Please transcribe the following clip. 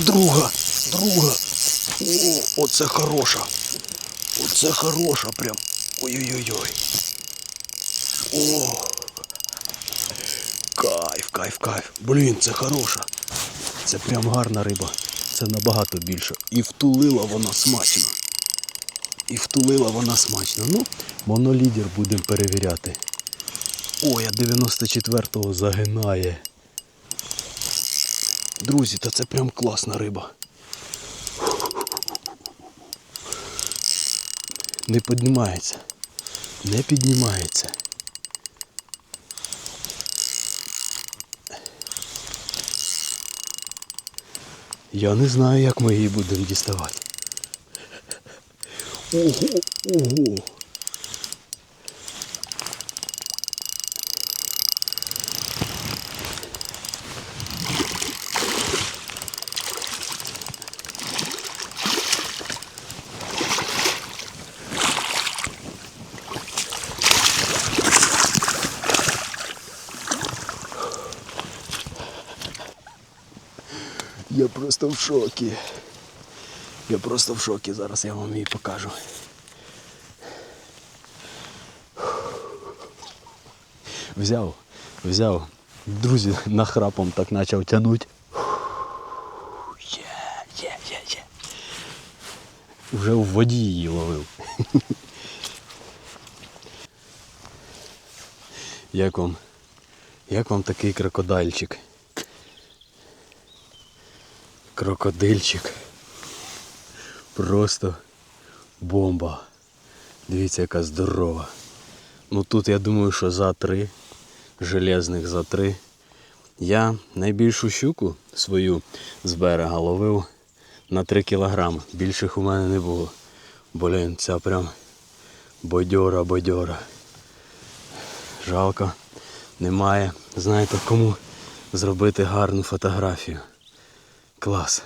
Друга, друга. О, оце хороша. Оце хороша прям. Ой-ой-ой. О. Кайф, кайф, кайф. Блін, це хороша. Це прям гарна риба. Це набагато більше. І втулила вона смачно. І втулила вона смачно. Ну, монолідер будемо перевіряти. Ой, а 94-го загинає. Друзі, та це прям класна риба. Не піднімається. Не піднімається. Я не знаю, як ми її будемо діставати. Ого, ого. Я просто в шокі. Я просто в шокі. Зараз я вам її покажу. Взяв, взяв. Друзі, нахрапом так почав тягнути. Є, є, є, є. Вже в воді її ловив. Як вам? Як вам такий крокодильчик? Крокодильчик. Просто бомба. Дивіться, яка здорова. Ну тут я думаю, що за три. Железних за три. Я найбільшу щуку свою з берега ловив на 3 кілограми. Більших у мене не було. Блін, ця прям бодьора, бодьора. Жалко, немає. Знаєте, кому зробити гарну фотографію. Клас.